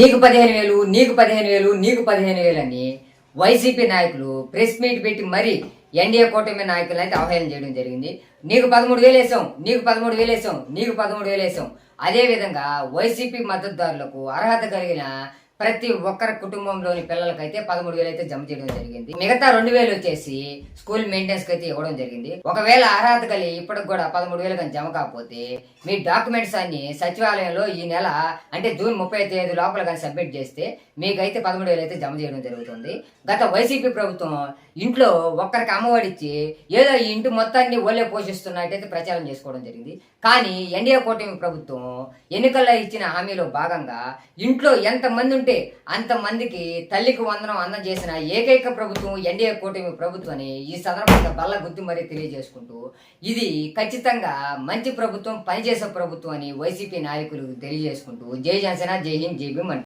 నీకు పదిహేను వేలు నీకు పదిహేను వేలు నీకు పదిహేను వేలు అని వైసీపీ నాయకులు ప్రెస్ మీట్ పెట్టి మరీ ఎన్డీఏ కూటమి నాయకులను అయితే అవహేళన చేయడం జరిగింది. నీకు పదమూడు వేలు వేసాం నీకు పదమూడు వేలు వేసాం నీకు పదమూడు వేలు వేసాం. అదేవిధంగా వైసీపీ మద్దతుదారులకు అర్హత కలిగిన ప్రతి ఒక్కరి కుటుంబంలోని పిల్లలకైతే పదమూడు వేలు అయితే జమ చేయడం జరిగింది. మిగతా రెండు వేలు వచ్చేసి స్కూల్ మెయింటెనెన్స్ అయితే ఇవ్వడం జరిగింది. ఒకవేళ అర్హత కలిగి ఇప్పటికి కూడా పదమూడు వేలు కానీ జమ కాకపోతే మీ డాక్యుమెంట్స్ అన్ని సచివాలయంలో ఈ నెల అంటే జూన్ ముప్పై తేదీ లోపల కానీ సబ్మిట్ చేస్తే మీకైతే పదమూడు వేలు అయితే జమ చేయడం జరుగుతుంది. గత వైసీపీ ప్రభుత్వం ఇంట్లో ఒక్కరికి అమ్మఒడిచ్చి ఏదో ఈ ఇంటి మొత్తాన్ని ఓలే పోషిస్తున్నట్టయితే ప్రచారం చేసుకోవడం జరిగింది. కానీ ఎన్డీఏ కూటమి ప్రభుత్వం ఎన్నికల్లో ఇచ్చిన హామీలో భాగంగా ఇంట్లో ఎంతమంది ఉంటే అంతమందికి తల్లికి వందనం అందజేసిన ఏకైక ప్రభుత్వం ఎన్డీఏ కూటమి ప్రభుత్వం అని ఈ సందర్భంగా బల్ల గుర్తు మరీ తెలియజేసుకుంటూ ఇది ఖచ్చితంగా మంచి ప్రభుత్వం పనిచేసే ప్రభుత్వం అని వైసీపీ నాయకులు తెలియజేసుకుంటూ జై జనసేన జై హింద్ జై భీమ్